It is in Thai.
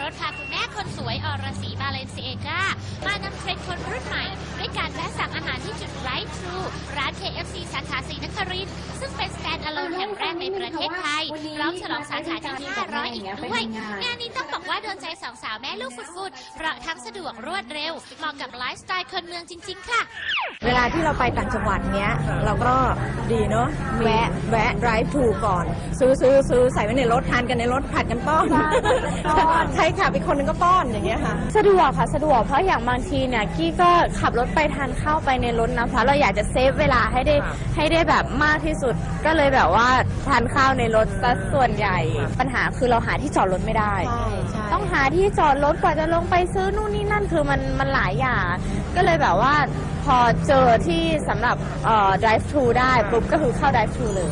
รถพาคุณแม่คนสวยอรสี บาเลนซิเอกา มานำเทรนด์คนรุ่นใหม่ ด้วยการแวะสั่งอาหารที่จุดไรทรูร้าน KFC สาขาศรีนครินทร์ซึ่งเป็น stand alone แห่งแรกในประเทศไทยพร้อมฉลองสาขาที่500 อีกด้วย งานนี้ต้องบอกว่าโดนใจสองสาวแม่ลูกฟุดๆเพราะทั้งสะดวกรวดเร็วเหมาะกับไลฟ์สไตล์คนเมืองจริง ๆ ค่ะ เวลาที่เราไปต่างจังหวัดเนี้ย เราก็ดีเนาะแวะแวะ drive thru ก่อน ซื้อซื้อซื้อใส่ไว้ในรถทานกันในรถผัดกันป้อนใช่ค่ะอีกคนนึงก็ป้อนอย่างเงี้ยค่ะ สะดวกค่ะสะดวกเพราะอย่างบางทีเนี่ยกี้ก็ขับรถไปทานข้าวไปในรถนะเพราะเราอยากจะเซฟเวลาให้ได้ให้ได้แบบมากที่สุด ก็เลยแบบว่าทานข้าวในรถซะส่วนใหญ่ ปัญหาคือเราหาที่จอดรถไม่ได้ใช่ใช่ต้องหาที่จอดรถกว่าจะลงไปซื้อนู่นนี่นั่นคือมันมันหลายอย่างก็เลยแบบว่า พอเจอที่สำหรับ drive thru ได้ปุ๊บก็คือเข้า drive thru เลย